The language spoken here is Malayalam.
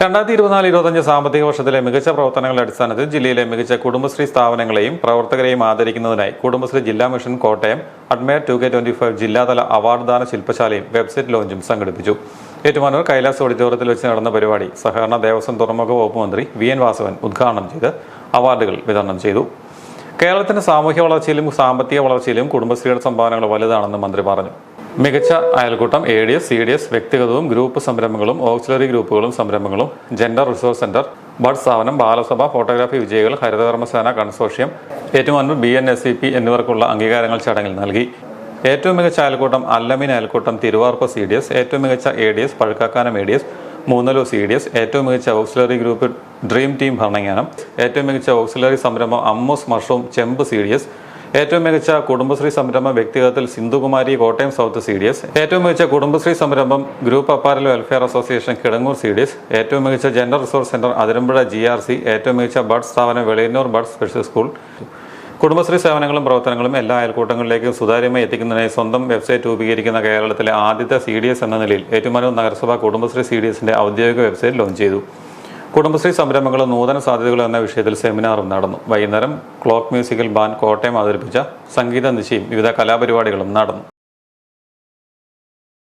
രണ്ടായിരത്തി ഇരുപത്തിനാല് ഇരുപത്തഞ്ച് സാമ്പത്തിക വർഷത്തിലെ മികച്ച പ്രവർത്തനങ്ങളുടെ അടിസ്ഥാനത്തിൽ ജില്ലയിലെ മികച്ച കുടുംബശ്രീ സ്ഥാപനങ്ങളെയും പ്രവർത്തകരെയും ആദരിക്കുന്നതിനായി കുടുംബശ്രീ ജില്ലാ mission Kottayam admire to K twenty five ജില്ലാതല അവാർഡ് ദാന ശില്പശാലയും വെബ്സൈറ്റ് ലോഞ്ചും സംഘടിപ്പിച്ചു. ഏറ്റുമാനൂർ കൈലാസ് ഓഡിറ്റോറിയത്തിൽ വെച്ച് നടന്ന പരിപാടി സഹകരണ ദേവസ്വം തുറമുഖ വകുപ്പ് മന്ത്രി വി എൻ വാസവൻ ഉദ്ഘാടനം ചെയ്ത് അവാർഡുകൾ വിതരണം ചെയ്തു. കേരളത്തിന്റെ സാമൂഹ്യ വളർച്ചയിലും സാമ്പത്തിക വളർച്ചയിലും കുടുംബശ്രീയുടെ സംഭാവനകൾ വലുതാണെന്ന് മന്ത്രി പറഞ്ഞു. മികച്ച അയൽക്കൂട്ടം A D S C D S വ്യക്തിഗതവും group സംരംഭങ്ങളും ഓക്സിലറി ഗ്രൂപ്പുകളും സംരംഭങ്ങളും ജെൻഡർ റിസോഴ്സ് സെന്റർ ബഡ് സ്ഥാപനം ബാലസഭ ഫോട്ടോഗ്രാഫി വിജയികൾ ഹരിതകർമ്മസേന consortium Ettumanoor B N S C P എന്നിവർക്കുള്ള അംഗീകാരങ്ങൾ ചടങ്ങിൽ നൽകി. ഏറ്റവും മികച്ച അയൽക്കൂട്ടം അല്ലമിൻ അയൽക്കൂട്ടം തിരുവാർപ്പ് സി ഡി എസ് ഏറ്റവും മികച്ച A D S Pazhukkakkanam A D S Moonnalu C D S ഏറ്റവും മികച്ച auxiliary group dream team Bharananganam ഏറ്റവും മികച്ച ഓക്സിലറി സംരംഭം Ammu mushroom Chembu C D S ഏറ്റവും മികച്ച കുടുംബശ്രീ സംരംഭം വ്യക്തിഗതത്തിൽ Sindhukumari Kottayam south C D S. ഏറ്റവും മികച്ച കുടുംബശ്രീ സംരംഭം group apparel welfare association Kidangoor C D S. ഏറ്റവും മികച്ച general resource centre Athirampuzha G R C. ഏറ്റവും മികച്ച ബഡ് സ്ഥാപനം Veliyannoor bud special school. Kudumbashree സേവനങ്ങളും പ്രവർത്തനങ്ങളും എല്ലാ അയൽക്കൂട്ടങ്ങളിലേക്കും സുതാര്യമായി എത്തിക്കുന്നതിനായി സ്വന്തം വെബ്സൈറ്റ് രൂപീകരിക്കുന്ന കേരളത്തിലെ ആദ്യത്തെ സി എന്ന നിലയിൽ ഏറ്റുമാനൂർ നഗരസഭ കുടുംബശ്രീ സി ഔദ്യോഗിക വെബ്സൈറ്റ് ലോഞ്ച് ചെയ്തു. കുടുംബശ്രീ സംരംഭങ്ങളും നൂതന സാധ്യതകളും എന്ന വിഷയത്തിൽ സെമിനാറും നടന്നു. വൈകുന്നേരം ക്ലോക്ക് മ്യൂസിക്കൽ ബാൻഡ് കോട്ടയം അവതരിപ്പിച്ച സംഗീത നിശയും വിവിധ കലാപരിപാടികളും നടന്നു.